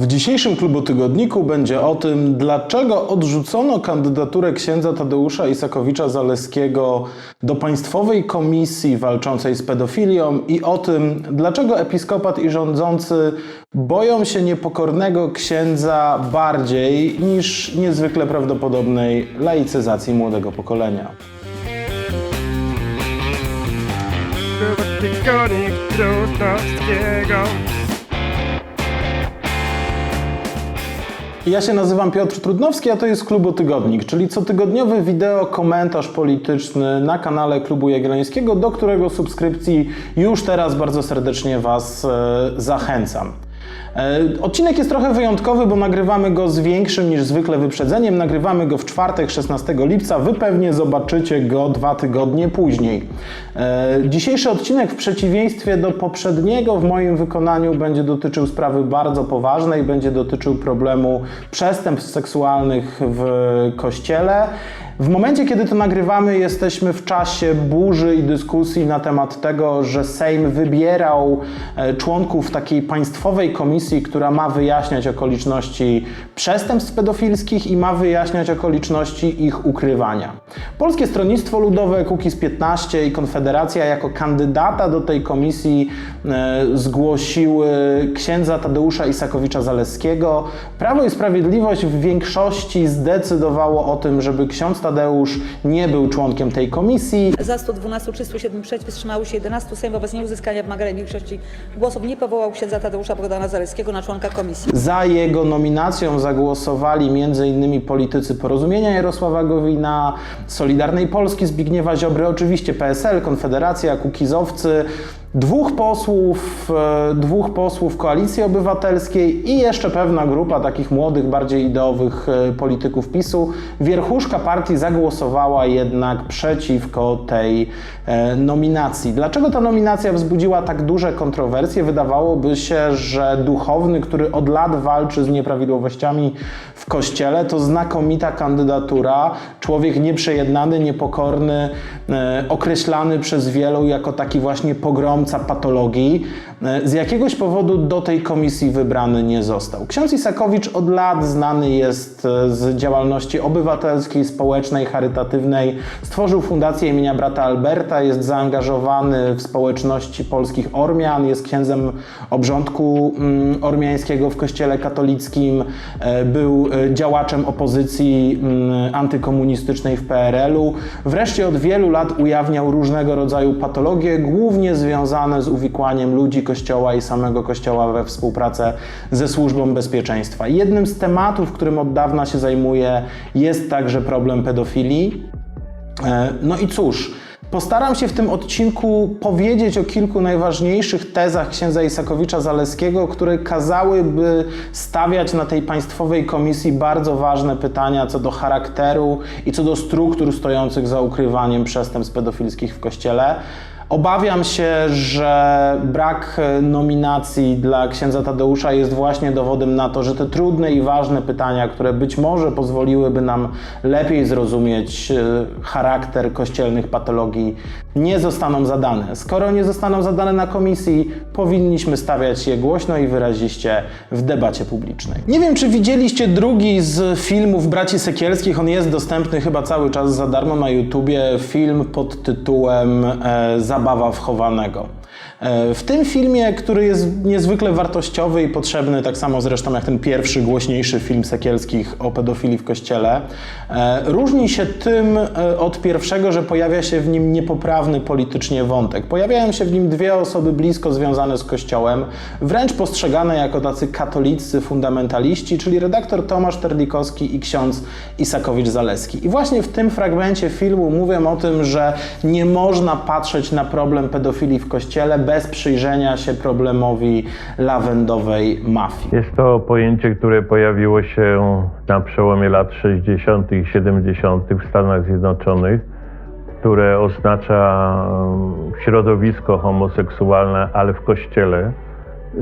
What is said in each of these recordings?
W dzisiejszym klubu tygodniku będzie o tym, dlaczego odrzucono kandydaturę księdza Tadeusza Isakowicza Zaleskiego do Państwowej Komisji walczącej z pedofilią i o tym, dlaczego episkopat i rządzący boją się niepokornego księdza bardziej niż niezwykle prawdopodobnej laicyzacji młodego pokolenia. Tygodnik Trudnowskiego. Ja się nazywam Piotr Trudnowski, a to jest Klubu Tygodnik, czyli cotygodniowy wideo komentarz polityczny na kanale Klubu Jagiellońskiego, do którego subskrypcji już teraz bardzo serdecznie Was e, zachęcam. E, Odcinek jest trochę wyjątkowy, bo nagrywamy go z większym niż zwykle wyprzedzeniem. Nagrywamy go w czwartek, 16 lipca. Wy pewnie zobaczycie go dwa tygodnie później. E, Dzisiejszy odcinek, w przeciwieństwie do poprzedniego, w moim wykonaniu będzie dotyczył sprawy bardzo poważnej, będzie dotyczył problemu przestępstw seksualnych w kościele. W momencie, kiedy to nagrywamy, jesteśmy w czasie burzy i dyskusji na temat tego, że Sejm wybierał e, członków takiej państwowej komisji, która ma wyjaśniać okoliczności przestępstw pedofilskich i ma wyjaśniać okoliczności ich ukrywania. Polskie Stronnictwo Ludowe, Kukiz 15 i Konfederacja jako kandydata do tej komisji e, zgłosiły księdza Tadeusza Isakowicza Zaleskiego. Prawo i Sprawiedliwość w większości zdecydowało o tym, żeby ksiądz Tadeusz nie był członkiem tej komisji. Za 112, 307 przeciw, wstrzymało się 11. Sejm wobec nieuzyskania wymaganej większości głosów nie powołał księdza Tadeusza Bogdana Zaleskiego na członka komisji. Za jego nominacją zagłosowali m.in. politycy Porozumienia Jarosława Gowina, Solidarnej Polski Zbigniewa Ziobry, oczywiście PSL, Konfederacja, Kukizowcy, dwóch posłów, e, dwóch posłów Koalicji Obywatelskiej i jeszcze pewna grupa takich młodych, bardziej ideowych e, polityków PiSu. Wierchuszka partii zagłosowała jednak przeciwko tej e, nominacji. Dlaczego ta nominacja wzbudziła tak duże kontrowersje? Wydawałoby się, że duchowny, który od lat walczy z nieprawidłowościami w kościele, to znakomita kandydatura. Człowiek nieprzejednany, niepokorny, określany przez wielu jako taki właśnie pogromca patologii. E, Z jakiegoś powodu do tej komisji wybrany nie został. Ksiądz Isakowicz od lat znany jest e, z działalności obywatelskiej, społecznej, charytatywnej. Stworzył fundację imienia brata Alberta, jest zaangażowany w społeczności polskich Ormian, jest księdzem obrządku mm, ormiańskiego w kościele katolickim, e, był działaczem opozycji mm, antykomunistycznej w PRL-u. Wreszcie od wielu lat ujawniał różnego rodzaju patologie, głównie związane z uwikłaniem ludzi kościoła i samego kościoła we współpracę ze służbą bezpieczeństwa. Jednym z tematów, którym od dawna się zajmuje, jest także problem pedofilii. E, No i cóż, postaram się w tym odcinku powiedzieć o kilku najważniejszych tezach księdza Isakowicza Zaleskiego, które kazałyby stawiać na tej państwowej komisji bardzo ważne pytania co do charakteru i co do struktur stojących za ukrywaniem przestępstw pedofilskich w kościele. Obawiam się, że brak e, nominacji dla księdza Tadeusza jest właśnie dowodem na to, że te trudne i ważne pytania, które być może pozwoliłyby nam lepiej zrozumieć e, charakter kościelnych patologii, nie zostaną zadane. Skoro nie zostaną zadane na komisji, powinniśmy stawiać je głośno i wyraziście w debacie publicznej. Nie wiem, czy widzieliście drugi z filmów Braci Sekielskich. On jest dostępny chyba cały czas za darmo na YouTubie. Film pod tytułem e, Zabawa wchowanego. E, W tym filmie, który jest niezwykle wartościowy i potrzebny, tak samo zresztą jak ten pierwszy, głośniejszy film Sekielskich o pedofilii w kościele, e, różni się tym e, od pierwszego, że pojawia się w nim niepoprawny politycznie wątek. Pojawiają się w nim dwie osoby blisko związane z kościołem, wręcz postrzegane jako tacy katolicy fundamentaliści, czyli redaktor Tomasz Terdikowski i ksiądz Isakowicz-Zaleski. I właśnie w tym fragmencie filmu mówię o tym, że nie można patrzeć na problem pedofilii w kościele bez przyjrzenia się problemowi lawendowej mafii. Jest to pojęcie, które pojawiło się na przełomie lat 60. i 70. w Stanach Zjednoczonych, które oznacza środowisko homoseksualne, ale w kościele,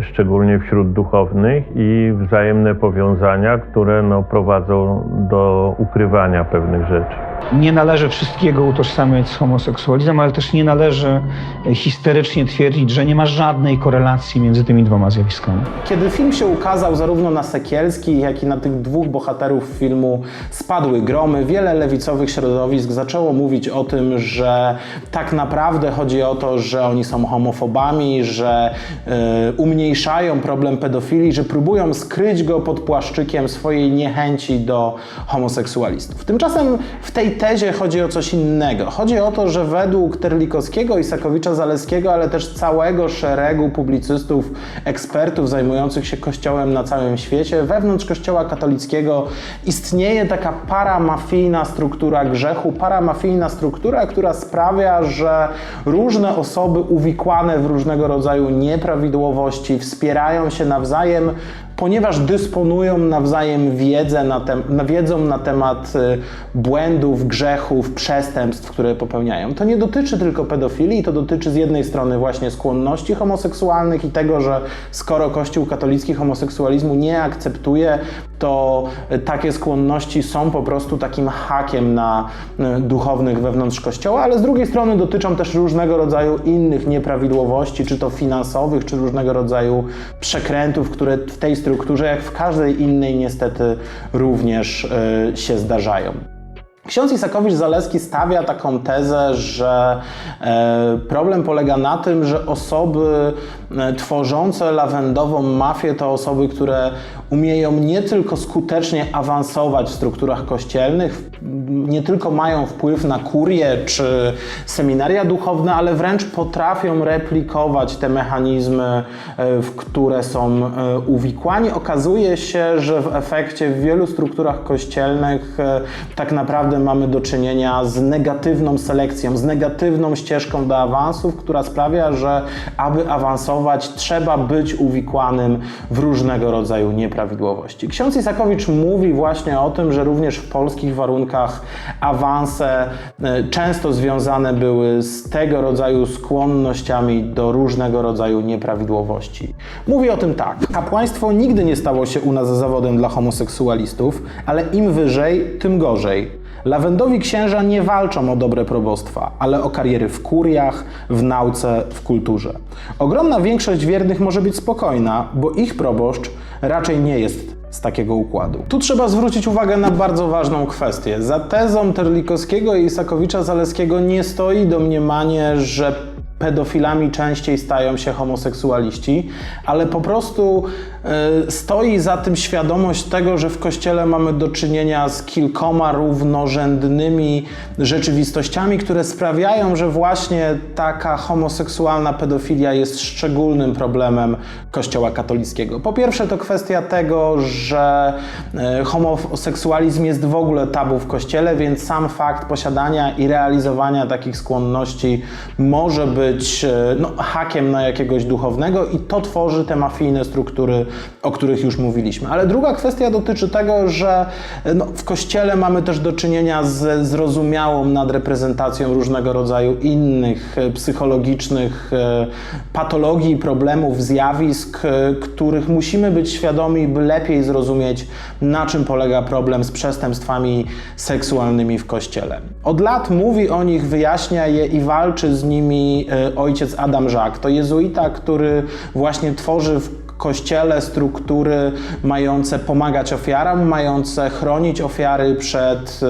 szczególnie wśród duchownych i wzajemne powiązania, które no, prowadzą do ukrywania pewnych rzeczy. Nie należy wszystkiego utożsamiać z homoseksualizmem, ale też nie należy e, histerycznie twierdzić, że nie ma żadnej korelacji między tymi dwoma zjawiskami. Kiedy film się ukazał, zarówno na Sekielskich, jak i na tych dwóch bohaterów filmu spadły gromy, wiele lewicowych środowisk zaczęło mówić o tym, że tak naprawdę chodzi o to, że oni są homofobami, że y, umniejszają problem pedofilii, że próbują skryć go pod płaszczykiem swojej niechęci do homoseksualistów. Tymczasem w tej tezie chodzi o coś innego. Chodzi o to, że według Terlikowskiego i Sakowicza-Zaleskiego, ale też całego szeregu publicystów, ekspertów zajmujących się Kościołem na całym świecie, wewnątrz Kościoła katolickiego istnieje taka paramafijna struktura grzechu, paramafijna struktura, która sprawia, że różne osoby uwikłane w różnego rodzaju nieprawidłowości wspierają się nawzajem, ponieważ dysponują nawzajem wiedzę na wiedzą na temat y, błędów, grzechów, przestępstw, które popełniają. To nie dotyczy tylko pedofilii, to dotyczy z jednej strony właśnie skłonności homoseksualnych i tego, że skoro Kościół katolicki homoseksualizmu nie akceptuje, to takie skłonności są po prostu takim hakiem na y, duchownych wewnątrz Kościoła, ale z drugiej strony dotyczą też różnego rodzaju innych nieprawidłowości, czy to finansowych, czy różnego rodzaju przekrętów, które w tej strukturze, jak w każdej innej, niestety również y, się zdarzają. Ksiądz Isakowicz-Zaleski stawia taką tezę, że e, problem polega na tym, że osoby e, tworzące lawendową mafię to osoby, które umieją nie tylko skutecznie awansować w strukturach kościelnych, nie tylko mają wpływ na kurię czy seminaria duchowne, ale wręcz potrafią replikować te mechanizmy, e, w które są e, uwikłani. Okazuje się, że w efekcie w wielu strukturach kościelnych e, tak naprawdę mamy do czynienia z negatywną selekcją, z negatywną ścieżką do awansów, która sprawia, że aby awansować, trzeba być uwikłanym w różnego rodzaju nieprawidłowości. Ksiądz Isakowicz mówi właśnie o tym, że również w polskich warunkach awanse e, często związane były z tego rodzaju skłonnościami do różnego rodzaju nieprawidłowości. Mówi o tym tak. Kapłaństwo nigdy nie stało się u nas zawodem dla homoseksualistów, ale im wyżej, tym gorzej. Lawendowi księża nie walczą o dobre probostwa, ale o kariery w kuriach, w nauce, w kulturze. Ogromna większość wiernych może być spokojna, bo ich proboszcz raczej nie jest z takiego układu. Tu trzeba zwrócić uwagę na bardzo ważną kwestię. Za tezą Terlikowskiego i Isakowicza-Zaleskiego nie stoi domniemanie, że pedofilami częściej stają się homoseksualiści, ale po prostu e, stoi za tym świadomość tego, że w kościele mamy do czynienia z kilkoma równorzędnymi rzeczywistościami, które sprawiają, że właśnie taka homoseksualna pedofilia jest szczególnym problemem kościoła katolickiego. Po pierwsze to kwestia tego, że e, homoseksualizm jest w ogóle tabu w kościele, więc sam fakt posiadania i realizowania takich skłonności może być e, no, hakiem na jakiegoś duchownego i to tworzy te mafijne struktury, o których już mówiliśmy. Ale druga kwestia dotyczy tego, że e, no, w kościele mamy też do czynienia ze zrozumiałą nadreprezentacją różnego rodzaju innych e, psychologicznych patologii, problemów, zjawisk, których musimy być świadomi, by lepiej zrozumieć, na czym polega problem z przestępstwami seksualnymi w kościele. Od lat mówi o nich, wyjaśnia je i walczy z nimi ojciec Adam Żak. To jezuita, który właśnie tworzy w kościele struktury mające pomagać ofiarom, mające chronić ofiary przed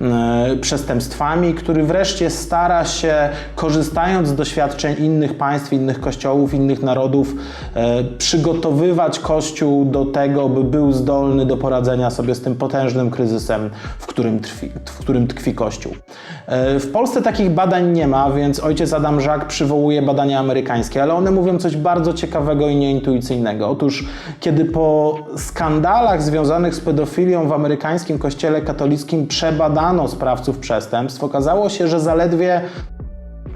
e, e, przestępstwami, który wreszcie stara się, korzystając z doświadczeń innych państw, innych kościołów, innych narodów, e, przygotowywać Kościół do tego, by był zdolny do poradzenia sobie z tym potężnym kryzysem, w którym, trwi, w którym tkwi Kościół. W Polsce takich badań nie ma, więc ojciec Adam Żak przywołuje badania amerykańskie, ale one mówią coś bardzo ciekawego i nieintuicyjnego. Otóż, kiedy po skandalach związanych z pedofilią w amerykańskim kościele katolickim przebadano sprawców przestępstw, okazało się, że zaledwie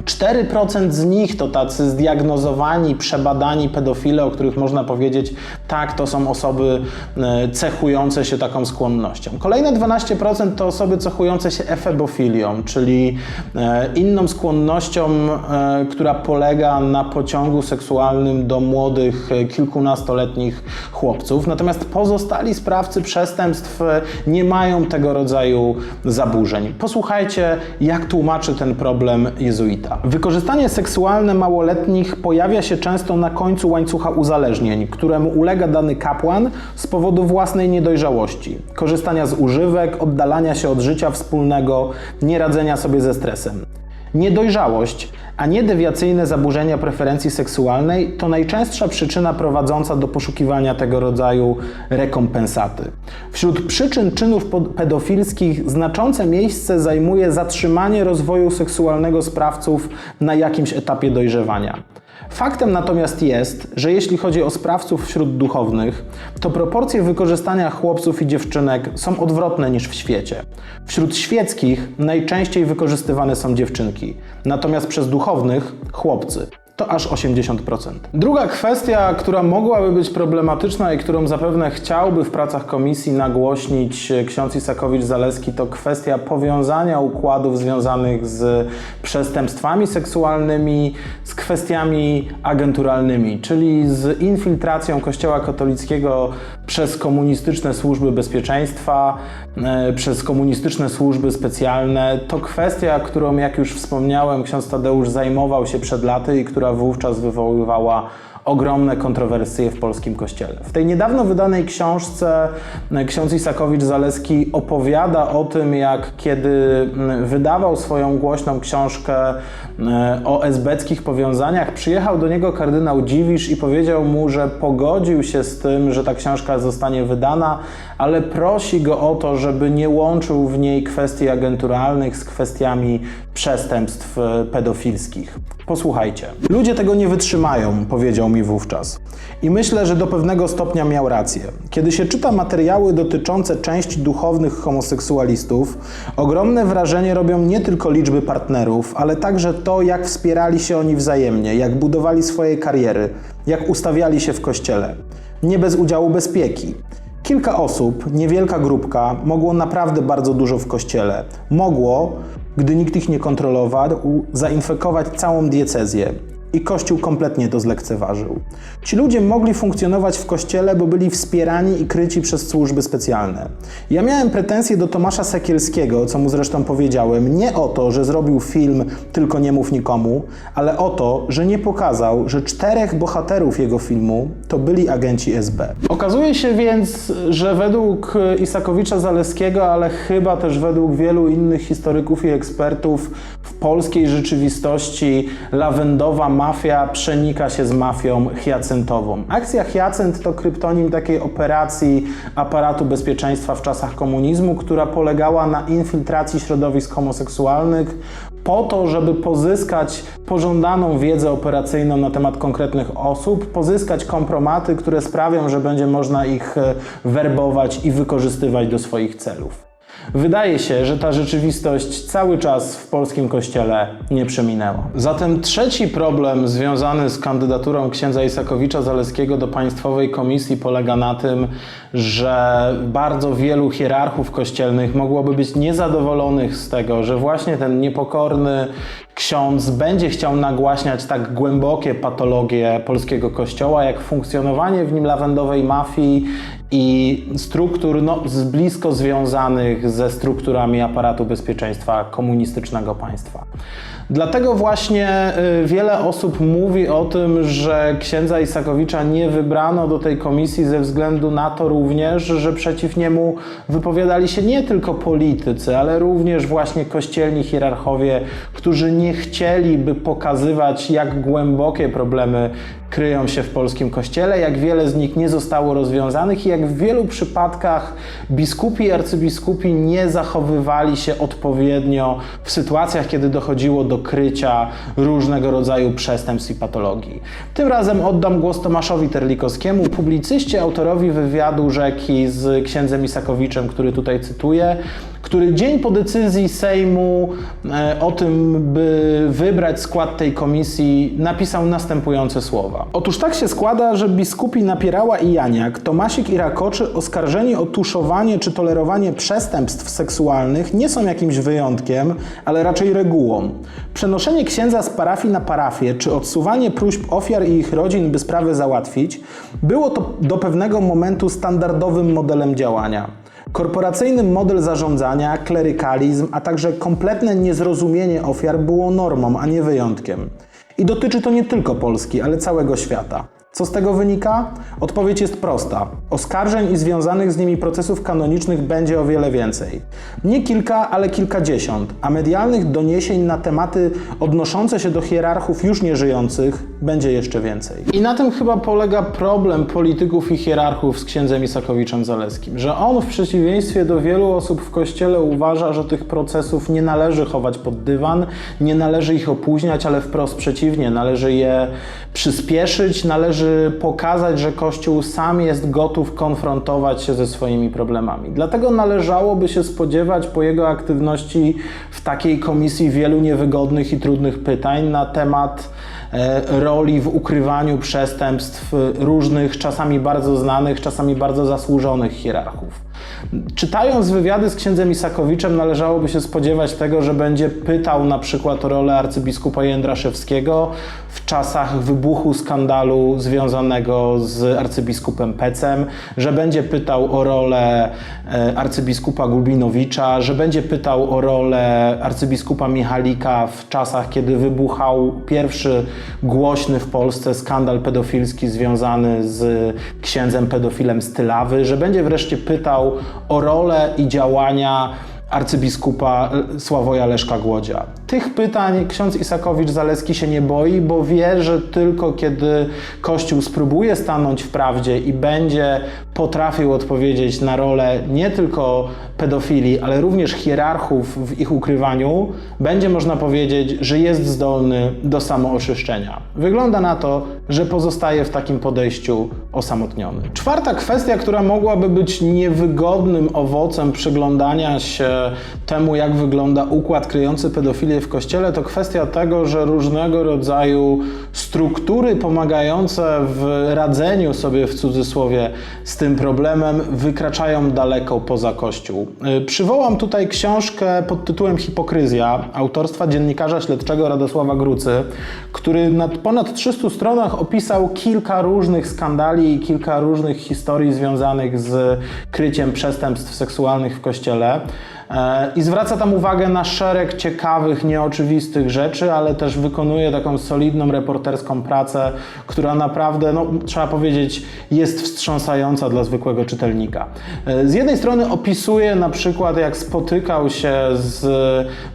4% z nich to tacy zdiagnozowani, przebadani pedofile, o których można powiedzieć, Tak, to są osoby e, cechujące się taką skłonnością. Kolejne 12% to osoby cechujące się efebofilią, czyli e, inną skłonnością, e, która polega na pociągu seksualnym do młodych, kilkunastoletnich chłopców. Natomiast pozostali sprawcy przestępstw nie mają tego rodzaju zaburzeń. Posłuchajcie, jak tłumaczy ten problem jezuita. Wykorzystanie seksualne małoletnich pojawia się często na końcu łańcucha uzależnień, któremu ulega dany kapłan z powodu własnej niedojrzałości, korzystania z używek, oddalania się od życia wspólnego, nieradzenia sobie ze stresem. Niedojrzałość, a nie dewiacyjne zaburzenia preferencji seksualnej to najczęstsza przyczyna prowadząca do poszukiwania tego rodzaju rekompensaty. Wśród przyczyn czynów pedofilskich znaczące miejsce zajmuje zatrzymanie rozwoju seksualnego sprawców na jakimś etapie dojrzewania. Faktem natomiast jest, że jeśli chodzi o sprawców wśród duchownych, to proporcje wykorzystania chłopców i dziewczynek są odwrotne niż w świecie. Wśród świeckich najczęściej wykorzystywane są dziewczynki, natomiast przez duchownych chłopcy. To aż 80%. Druga kwestia, która mogłaby być problematyczna i którą zapewne chciałby w pracach komisji nagłośnić ksiądz Isakowicz-Zaleski, to kwestia powiązania układów związanych z przestępstwami seksualnymi z kwestiami agenturalnymi, czyli z infiltracją Kościoła katolickiego przez komunistyczne służby bezpieczeństwa, e, przez komunistyczne służby specjalne. To kwestia, którą, jak już wspomniałem, ksiądz Tadeusz zajmował się przed laty i która wówczas wywoływała ogromne kontrowersje w polskim kościele. W tej niedawno wydanej książce e, ksiądz Isakowicz-Zaleski opowiada o tym, jak kiedy wydawał swoją głośną książkę e, o esbeckich powiązaniach, przyjechał do niego kardynał Dziwisz i powiedział mu, że pogodził się z tym, że ta książka zostanie wydana, ale prosi go o to, żeby nie łączył w niej kwestii agenturalnych z kwestiami przestępstw e, pedofilskich. Posłuchajcie. Ludzie tego nie wytrzymają, powiedział mi wówczas. I myślę, że do pewnego stopnia miał rację. Kiedy się czyta materiały dotyczące części duchownych homoseksualistów, ogromne wrażenie robią nie tylko liczby partnerów, ale także to, jak wspierali się oni wzajemnie, jak budowali swoje kariery, jak ustawiali się w kościele. Nie bez udziału bezpieki. Kilka osób, niewielka grupka, mogło naprawdę bardzo dużo w kościele. Mogło, gdy nikt ich nie kontrolował, zainfekować całą diecezję. I Kościół kompletnie to zlekceważył. Ci ludzie mogli funkcjonować w kościele, bo byli wspierani i kryci przez służby specjalne. Ja miałem pretensje do Tomasza Sekielskiego, co mu zresztą powiedziałem, nie o to, że zrobił film Tylko nie mów nikomu, ale o to, że nie pokazał, że czterech bohaterów jego filmu to byli agenci SB. Okazuje się więc, że według Isakowicza Zaleskiego, ale chyba też według wielu innych historyków i ekspertów, w polskiej rzeczywistości lawendowa mafia przenika się z mafią hyacyntową. Akcja Hyacynt to kryptonim takiej operacji aparatu bezpieczeństwa w czasach komunizmu, która polegała na infiltracji środowisk homoseksualnych po to, żeby pozyskać pożądaną wiedzę operacyjną na temat konkretnych osób, pozyskać kompromaty, które sprawią, że będzie można ich e, werbować i wykorzystywać do swoich celów. Wydaje się, że ta rzeczywistość cały czas w polskim kościele nie przeminęła. Zatem trzeci problem związany z kandydaturą księdza Isakowicza Zaleskiego do Państwowej Komisji polega na tym, że bardzo wielu hierarchów kościelnych mogłoby być niezadowolonych z tego, że właśnie ten niepokorny ksiądz będzie chciał nagłaśniać tak głębokie patologie polskiego kościoła, jak funkcjonowanie w nim lawendowej mafii i struktur no, z blisko związanych ze strukturami aparatu bezpieczeństwa komunistycznego państwa. Dlatego właśnie y, wiele osób mówi o tym, że księdza Isakowicza nie wybrano do tej komisji ze względu na to również, że przeciw niemu wypowiadali się nie tylko politycy, ale również właśnie kościelni hierarchowie, którzy nie chcieliby pokazywać, jak głębokie problemy kryją się w polskim kościele, jak wiele z nich nie zostało rozwiązanych i jak w wielu przypadkach biskupi i arcybiskupi nie zachowywali się odpowiednio w sytuacjach, kiedy dochodziło do krycia różnego rodzaju przestępstw i patologii. Tym razem oddam głos Tomaszowi Terlikowskiemu, publicyście, autorowi wywiadu rzeki z księdzem Isakowiczem, który tutaj cytuję, który dzień po decyzji Sejmu e, o tym, by wybrać skład tej komisji, napisał następujące słowa. Otóż tak się składa, że biskupi Napierała i Janiak, Tomasik i Rakoczy oskarżeni o tuszowanie czy tolerowanie przestępstw seksualnych nie są jakimś wyjątkiem, ale raczej regułą. Przenoszenie księdza z parafii na parafię, czy odsuwanie próśb ofiar i ich rodzin, by sprawy załatwić, było to do pewnego momentu standardowym modelem działania. Korporacyjny model zarządzania, klerykalizm, a także kompletne niezrozumienie ofiar było normą, a nie wyjątkiem. I dotyczy to nie tylko Polski, ale całego świata. Co z tego wynika? Odpowiedź jest prosta. Oskarżeń i związanych z nimi procesów kanonicznych będzie o wiele więcej. Nie kilka, ale kilkadziesiąt, a medialnych doniesień na tematy odnoszące się do hierarchów już nieżyjących będzie jeszcze więcej. I na tym chyba polega problem polityków i hierarchów z księdzem Isakowiczem Zaleskim, że on w przeciwieństwie do wielu osób w kościele uważa, że tych procesów nie należy chować pod dywan, nie należy ich opóźniać, ale wprost przeciwnie, należy je przyspieszyć, należy pokazać, że Kościół sam jest gotów konfrontować się ze swoimi problemami. Dlatego należałoby się spodziewać po jego aktywności w takiej komisji wielu niewygodnych i trudnych pytań na temat e, roli w ukrywaniu przestępstw różnych, czasami bardzo znanych, czasami bardzo zasłużonych hierarchów. Czytając wywiady z księdzem Isakowiczem, należałoby się spodziewać tego, że będzie pytał na przykład o rolę arcybiskupa Jędraszewskiego w czasach wybuchu skandalu związanego z arcybiskupem Pecem, że będzie pytał o rolę e, arcybiskupa Gulbinowicza, że będzie pytał o rolę arcybiskupa Michalika w czasach, kiedy wybuchał pierwszy głośny w Polsce skandal pedofilski związany z księdzem pedofilem z Tylawy, że będzie wreszcie pytał o rolę i działania arcybiskupa Sławoja Leszka Głodzia. Tych pytań ksiądz Isakowicz-Zaleski się nie boi, bo wie, że tylko kiedy Kościół spróbuje stanąć w prawdzie i będzie potrafił odpowiedzieć na rolę nie tylko pedofili, ale również hierarchów w ich ukrywaniu, będzie można powiedzieć, że jest zdolny do samooczyszczenia. Wygląda na to, że pozostaje w takim podejściu osamotniony. Czwarta kwestia, która mogłaby być niewygodnym owocem przyglądania się temu, jak wygląda układ kryjący pedofilię w kościele, to kwestia tego, że różnego rodzaju struktury pomagające w radzeniu sobie w cudzysłowie z tym problemem wykraczają daleko poza kościół. Y, Przywołam tutaj książkę pod tytułem Hipokryzja autorstwa dziennikarza śledczego Radosława Grucy, który na ponad 300 stronach opisał kilka różnych skandali i kilka różnych historii związanych z kryciem przestępstw seksualnych w kościele. E, I zwraca tam uwagę na szereg ciekawych, nieoczywistych rzeczy, ale też wykonuje taką solidną reporterską pracę, która naprawdę, no, trzeba powiedzieć, jest wstrząsająca dla zwykłego czytelnika. E, Z jednej strony opisuje na przykład, jak spotykał się z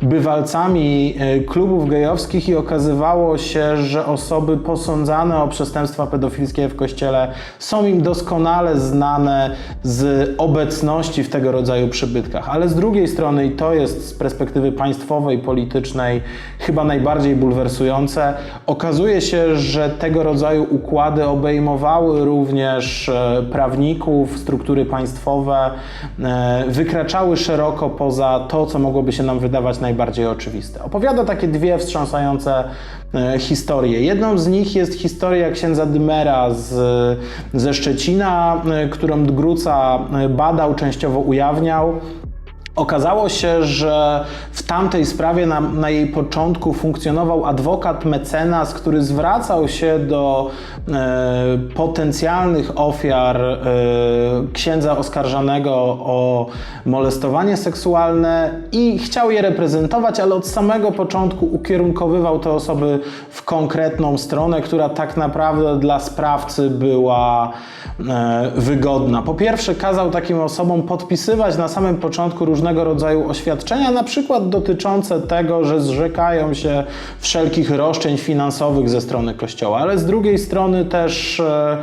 bywalcami e, klubów gejowskich i okazywało się, że osoby posądzane o przestępstwa pedofilskie w kościele są im doskonale znane z obecności w tego rodzaju przybytkach. Ale z drugiej strony, i to jest z perspektywy państwowej, politycznej chyba najbardziej bulwersujące, okazuje się, że tego rodzaju układy obejmowały również e, prawników, struktury państwowe, e, wykraczały szeroko poza to, co mogłoby się nam wydawać najbardziej oczywiste. Opowiada takie dwie wstrząsające e, historie. Jedną z nich jest historia księdza Dymera z, ze Szczecina, którą Gruca badał, częściowo ujawniał. Okazało się, że w tamtej sprawie na, na, jej początku funkcjonował adwokat mecenas, który zwracał się do e, potencjalnych ofiar e, księdza oskarżanego o molestowanie seksualne i chciał je reprezentować, ale od samego początku ukierunkowywał te osoby w konkretną stronę, która tak naprawdę dla sprawcy była e, wygodna. Po pierwsze, kazał takim osobom podpisywać na samym początku różne różnego rodzaju oświadczenia, na przykład dotyczące tego, że zrzekają się wszelkich roszczeń finansowych ze strony Kościoła, ale z drugiej strony też, e,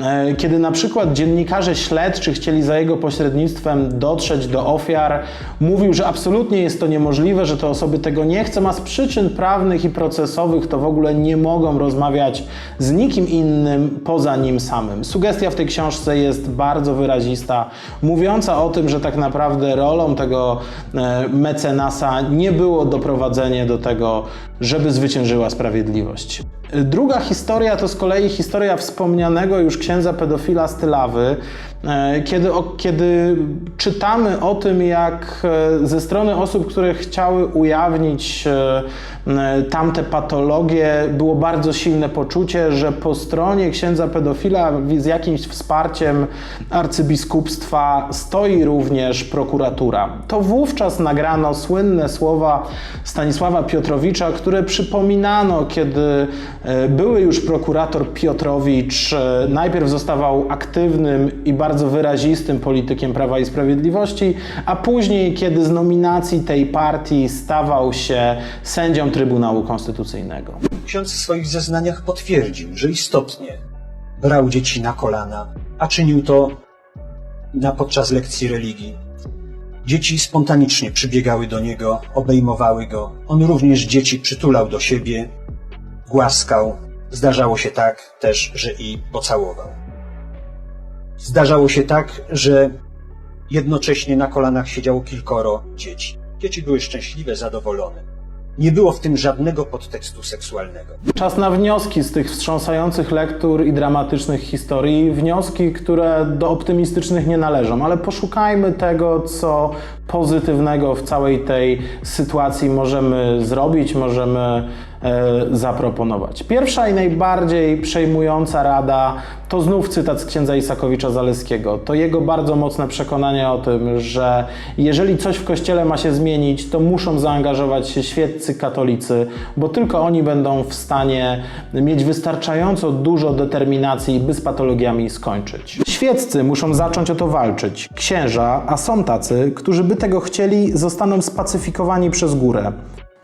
e, kiedy na przykład dziennikarze śledczy chcieli za jego pośrednictwem dotrzeć do ofiar, mówił, że absolutnie jest to niemożliwe, że te osoby tego nie chcą, a z przyczyn prawnych i procesowych to w ogóle nie mogą rozmawiać z nikim innym poza nim samym. Sugestia w tej książce jest bardzo wyrazista, mówiąca o tym, że tak naprawdę rolą tego tego e, mecenasa. Nie było doprowadzenie do tego, żeby zwyciężyła sprawiedliwość. Druga historia to z kolei historia wspomnianego już księdza pedofila z Tylawy, e, kiedy, kiedy czytamy o tym, jak e, ze strony osób, które chciały ujawnić e, tamte patologie, było bardzo silne poczucie, że po stronie księdza pedofila z jakimś wsparciem arcybiskupstwa stoi również prokuratura. To wówczas nagrano słynne słowa Stanisława Piotrowicza, które przypominano, kiedy e, były już prokurator Piotrowicz e, najpierw zostawał aktywnym i bardzo wyrazistym politykiem Prawa i Sprawiedliwości, a później, kiedy z nominacji tej partii stawał się sędzią Trybunału Konstytucyjnego. Ksiądz w swoich zeznaniach potwierdził, że istotnie brał dzieci na kolana, a czynił to na podczas lekcji religii. Dzieci spontanicznie przybiegały do niego, obejmowały go. On również dzieci przytulał do siebie, głaskał. Zdarzało się tak też, że i pocałował. Zdarzało się tak, że jednocześnie na kolanach siedziało kilkoro dzieci. Dzieci były szczęśliwe, zadowolone. Nie było w tym żadnego podtekstu seksualnego. Czas na wnioski z tych wstrząsających lektur i dramatycznych historii. Wnioski, które do optymistycznych nie należą, ale poszukajmy tego, co pozytywnego w całej tej sytuacji możemy zrobić, możemy zaproponować. Pierwsza i najbardziej przejmująca rada to znów cytat z księdza Isakowicza Zaleskiego. To jego bardzo mocne przekonanie o tym, że jeżeli coś w kościele ma się zmienić, to muszą zaangażować się świeccy katolicy, bo tylko oni będą w stanie mieć wystarczająco dużo determinacji, by z patologiami skończyć. Świeccy muszą zacząć o to walczyć. Księża, a są tacy, którzy by tego chcieli, zostaną spacyfikowani przez górę.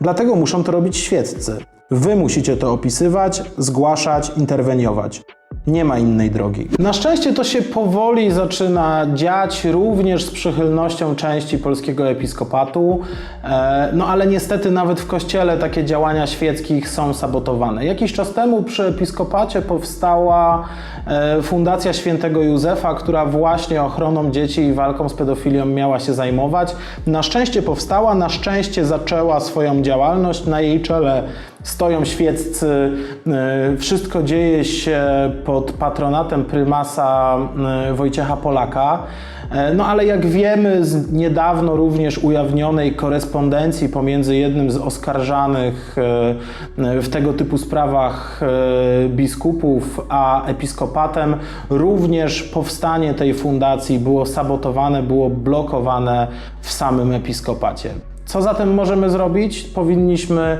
Dlatego muszą to robić świeccy. Wy musicie to opisywać, zgłaszać, interweniować. Nie ma innej drogi. Na szczęście to się powoli zaczyna dziać również z przychylnością części polskiego episkopatu, e, no ale niestety nawet w kościele takie działania świeckich są sabotowane. Jakiś czas temu przy episkopacie powstała e, Fundacja Świętego Józefa, która właśnie ochroną dzieci i walką z pedofilią miała się zajmować. Na szczęście powstała, na szczęście zaczęła swoją działalność. Na jej czele stoją świeccy. E, Wszystko dzieje się pod patronatem prymasa e, Wojciecha Polaka. E, No ale jak wiemy z niedawno również ujawnionej korespondencji pomiędzy jednym z oskarżanych w tego typu sprawach biskupów a episkopatem, również powstanie tej fundacji było sabotowane, było blokowane w samym episkopacie. Co zatem możemy zrobić? Powinniśmy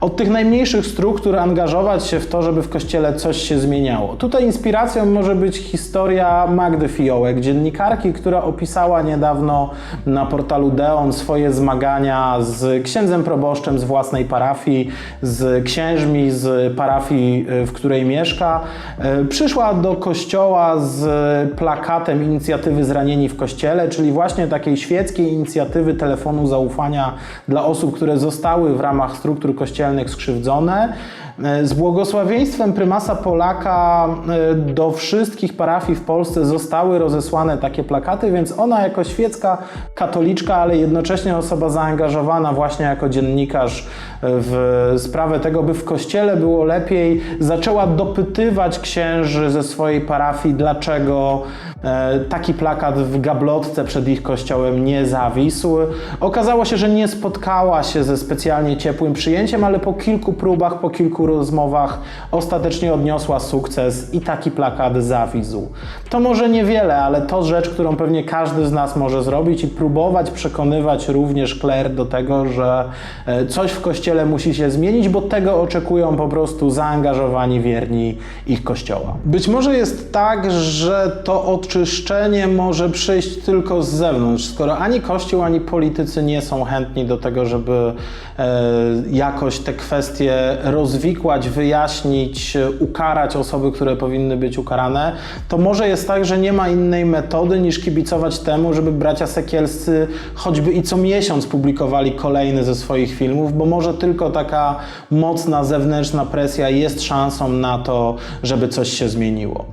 od tych najmniejszych struktur angażować się w to, żeby w kościele coś się zmieniało. Tutaj inspiracją może być historia Magdy Fiołek, dziennikarki, która opisała niedawno na portalu Deon swoje zmagania z księdzem proboszczem z własnej parafii, z księżmi z parafii, w której mieszka. E, Przyszła do kościoła z plakatem inicjatywy Zranieni w Kościele, czyli właśnie takiej świeckiej inicjatywy telefonu zaufania dla osób, które zostały w ramach struktur kościelnych skrzywdzone. E, Z błogosławieństwem prymasa Polaka e, do wszystkich parafii w Polsce zostały rozesłane takie plakaty, więc ona jako świecka katoliczka, ale jednocześnie osoba zaangażowana właśnie jako dziennikarz w sprawę tego, by w kościele było lepiej, zaczęła dopytywać księży ze swojej parafii, dlaczego e, taki plakat w gablotce przed ich kościołem nie zawisł. Okazało się, że nie spotkała się ze specjalnie ciepłym przyjęciem, ale po kilku próbach, po kilku rozmowach ostatecznie odniosła sukces i taki plakat zawisł. To może niewiele, ale to rzecz, którą pewnie każdy z nas może zrobić i próbować przekonywać również kler do tego, że e, coś w kościele musi się zmienić, bo tego oczekują po prostu zaangażowani wierni ich kościoła. Być może jest tak, że to oczyszczenie może przyjść tylko z zewnątrz, skoro ani kościół, ani politycy nie są chętni do tego, żeby e, jakoś te kwestie rozwikłać, wyjaśnić, ukarać osoby, które powinny być ukarane, to może jest tak, że nie ma innej metody niż kibicować temu, żeby bracia Sekielscy choćby i co miesiąc publikowali kolejny ze swoich filmów, bo może tylko taka mocna zewnętrzna presja jest szansą na to, żeby coś się zmieniło.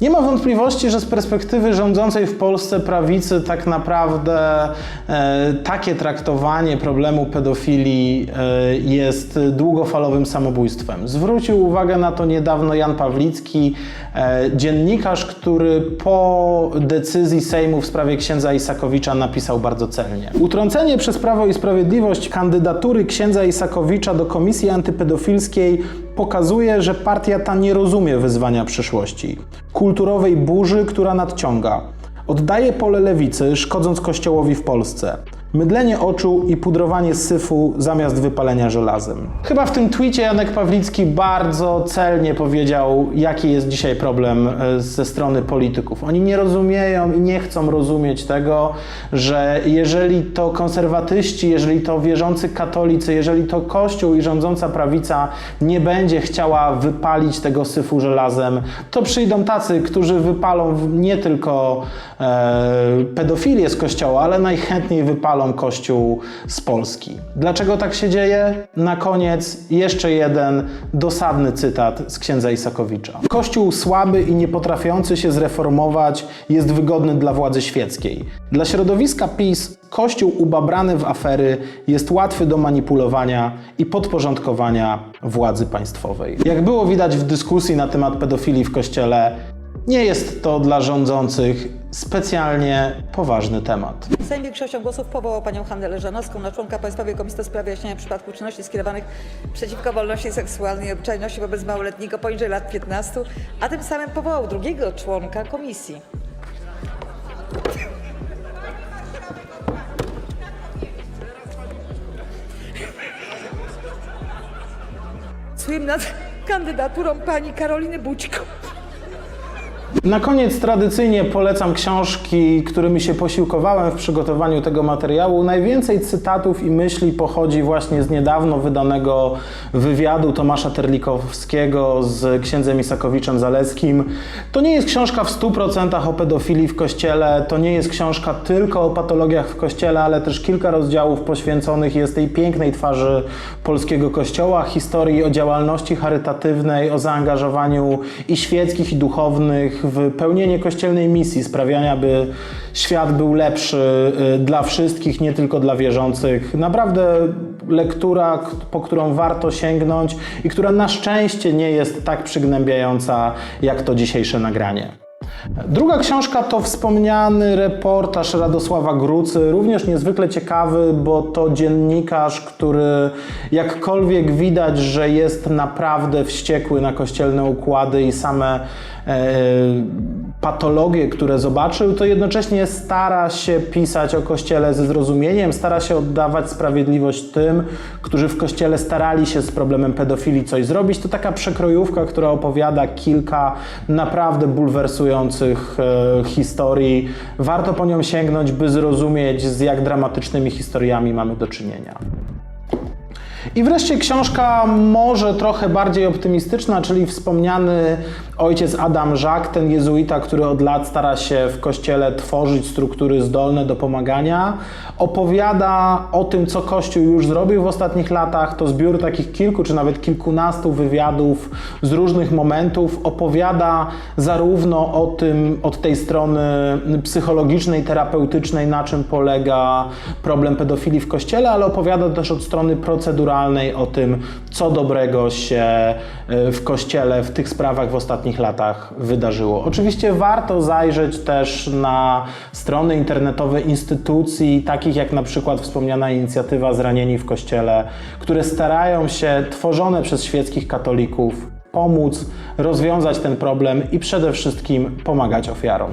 Nie ma wątpliwości, że z perspektywy rządzącej w Polsce prawicy tak naprawdę e, takie traktowanie problemu pedofilii e, jest długofalowym samobójstwem. Zwrócił uwagę na to niedawno Jan Pawlicki, e, dziennikarz, który po decyzji Sejmu w sprawie księdza Isakowicza napisał bardzo celnie. Utrącenie przez Prawo i Sprawiedliwość kandydatury księdza Isakowicza do komisji antypedofilskiej pokazuje, że partia ta nie rozumie wyzwania przyszłości. Kulturowej burzy, która nadciąga. Oddaje pole lewicy, szkodząc kościołowi w Polsce. Mydlenie oczu i pudrowanie syfu zamiast wypalenia żelazem. Chyba w tym twicie Janek Pawlicki bardzo celnie powiedział, jaki jest dzisiaj problem e, ze strony polityków. Oni nie rozumieją i nie chcą rozumieć tego, że jeżeli to konserwatyści, jeżeli to wierzący katolicy, jeżeli to Kościół i rządząca prawica nie będzie chciała wypalić tego syfu żelazem, to przyjdą tacy, którzy wypalą nie tylko e, pedofilię z Kościoła, ale najchętniej wypalą Kościół z Polski. Dlaczego tak się dzieje? Na koniec jeszcze jeden dosadny cytat z księdza Isakowicza. Kościół słaby i nie potrafiący się zreformować jest wygodny dla władzy świeckiej. Dla środowiska PiS Kościół ubabrany w afery jest łatwy do manipulowania i podporządkowania władzy państwowej. Jak było widać w dyskusji na temat pedofilii w Kościele, nie jest to dla rządzących specjalnie poważny temat. Sejm większością głosów powołał panią Hannę Leżanowską na członka Państwowej Komisji do spraw wyjaśniania przypadków czynności skierowanych przeciwko wolności seksualnej i obyczajności wobec małoletniego poniżej lat 15, a tym samym powołał drugiego członka komisji. Głosuję nad kandydaturą pani Karoliny Bućko. Na koniec tradycyjnie polecam książki, którymi się posiłkowałem w przygotowaniu tego materiału. Najwięcej cytatów i myśli pochodzi właśnie z niedawno wydanego wywiadu Tomasza Terlikowskiego z księdzem Isakowiczem Zaleskim. To nie jest książka w 100% o pedofilii w kościele, to nie jest książka tylko o patologiach w kościele, ale też kilka rozdziałów poświęconych jest tej pięknej twarzy polskiego kościoła, historii o działalności charytatywnej, o zaangażowaniu i świeckich, i duchownych w pełnienie kościelnej misji, sprawiania, by świat był lepszy y, dla wszystkich, nie tylko dla wierzących. Naprawdę lektura, po którą warto sięgnąć i która na szczęście nie jest tak przygnębiająca jak to dzisiejsze nagranie. Druga książka to wspomniany reportaż Radosława Grucy, również niezwykle ciekawy, bo to dziennikarz, który jakkolwiek widać, że jest naprawdę wściekły na kościelne układy i same e, patologie, które zobaczył, to jednocześnie stara się pisać o kościele ze zrozumieniem, stara się oddawać sprawiedliwość tym, którzy w kościele starali się z problemem pedofilii coś zrobić. To taka przekrojówka, która opowiada kilka naprawdę bulwersujących e, historii. Warto po nią sięgnąć, by zrozumieć, z jak dramatycznymi historiami mamy do czynienia. I wreszcie książka może trochę bardziej optymistyczna, czyli wspomniany ojciec Adam Żak, ten jezuita, który od lat stara się w kościele tworzyć struktury zdolne do pomagania. Opowiada o tym, co Kościół już zrobił w ostatnich latach. To zbiór takich kilku czy nawet kilkunastu wywiadów z różnych momentów. Opowiada zarówno o tym, od tej strony psychologicznej, terapeutycznej, na czym polega problem pedofilii w kościele, ale opowiada też od strony proceduralnej o tym, co dobrego się y, w kościele w tych sprawach w ostatnich latach wydarzyło. Oczywiście warto zajrzeć też na strony internetowe instytucji, takich jak na przykład wspomniana inicjatywa Zranieni w Kościele, które starają się, tworzone przez świeckich katolików, pomóc rozwiązać ten problem i przede wszystkim pomagać ofiarom.